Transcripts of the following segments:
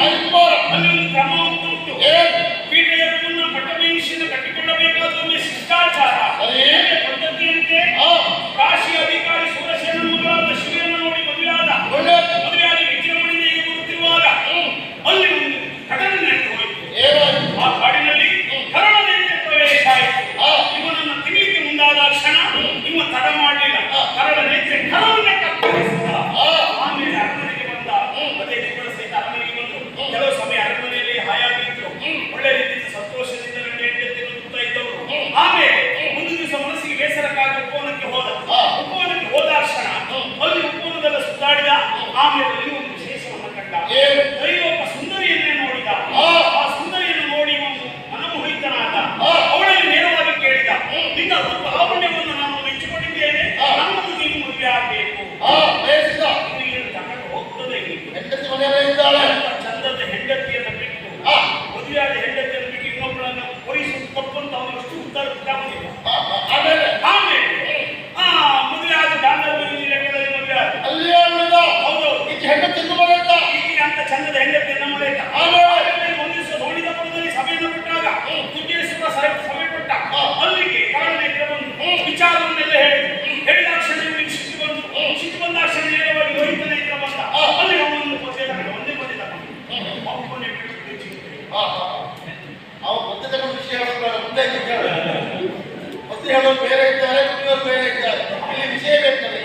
ಸಾಗಿದ್ದಾರೆ ಅನ್ನೊಂದು ಕ್ರಮ ಉಂಟು. ಪೀಠೆಯ ಪುನಃ ಪಟವೀಶಿನ ಕಟ್ಟಿಕೊಳ್ಳಬೇಕಾದ ಒಂದು ಶಿಷ್ಟಾಚಾರ. ಅದೇನೇ ಪದ್ಧತಿಯಂತೆ ಕಾಶಿ ಅಧಿಕಾರಿ ಸುರಸೇನ ಮೊದಲಾದ ಶಿವನ ನೋಡಿ ಮದುವೆಯಾದ ಮದುವೆಯಾಗಿ ವಿಜೃಂಭಣೆಗೆ ಬರುತ್ತಿರುವಾಗ ಅಲ್ಲಿ ಒಂದು ಘಟನೆ ನಡೆದು ಹೋಯಿತು ಆ ಕಾಡಿನಲ್ಲಿ ಕರಡದಂತೆ ಪ್ರವೇಶ ಆಯಿತು ಇವನನ್ನು ತಿನ್ನಲಿಕ್ಕೆ ಮುಂದಾದ ಕ್ಷಣ ನಿಮ್ಮ ತಡ ಮಾಡಲಿಲ್ಲ. ಕರಡ ನೇತ್ರೆ ஆமென் ಕೆಲವರು ಬೇರೆ ಇದ್ದಾರೆ ಕೆಲವರು ಬೇರೆ ಇದ್ದಾರೆ ಇಲ್ಲಿ ವಿಷಯ ಬೇಕಾದ್ರೆ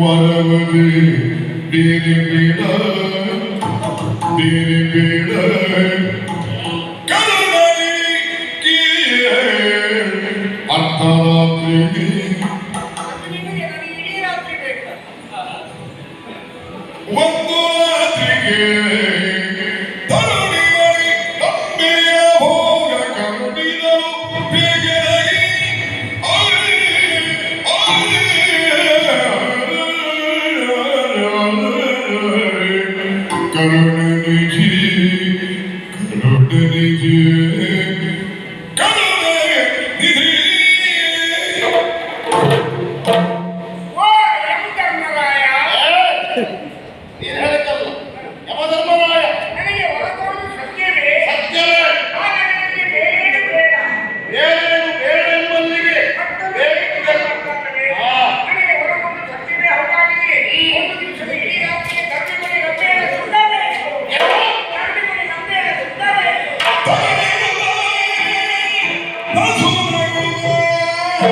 വരവ് തിരുപിട തിരുപിട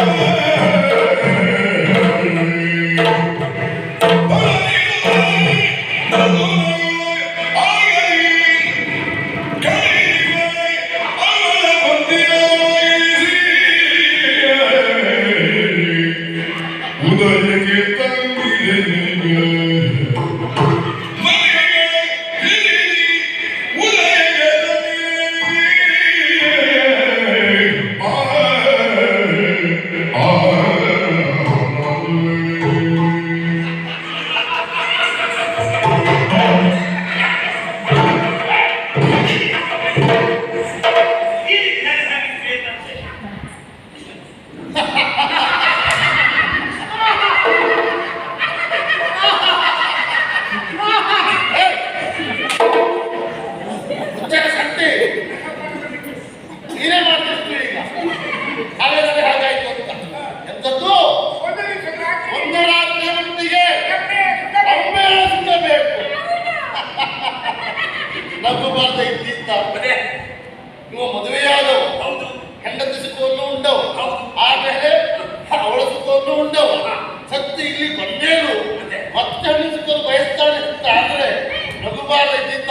Amém. ತಪ್ಪಬಾರ್ದ ಇದ್ದಿತ್ತ ಬರೇ ನೀವು ಮದುವೆಯಾದವು. ಹೌದು. ಹೆಂಡತಿ ಸುಖವನ್ನು ಉಂಡವು ಆಮೇಲೆ ಅವಳ ಸುಖವನ್ನು ಉಂಡವು ಸತ್ತು ಇಲ್ಲಿ ಬಂದೇನು? ಮತ್ತೆ ಹೆಣ್ಣು ಸುಖವನ್ನು ಬಯಸ್ತಾಳೆ ಅಂತ ಆದ್ರೆ ನಗುಬಾರ್ದ ಇದ್ದಿತ್ತ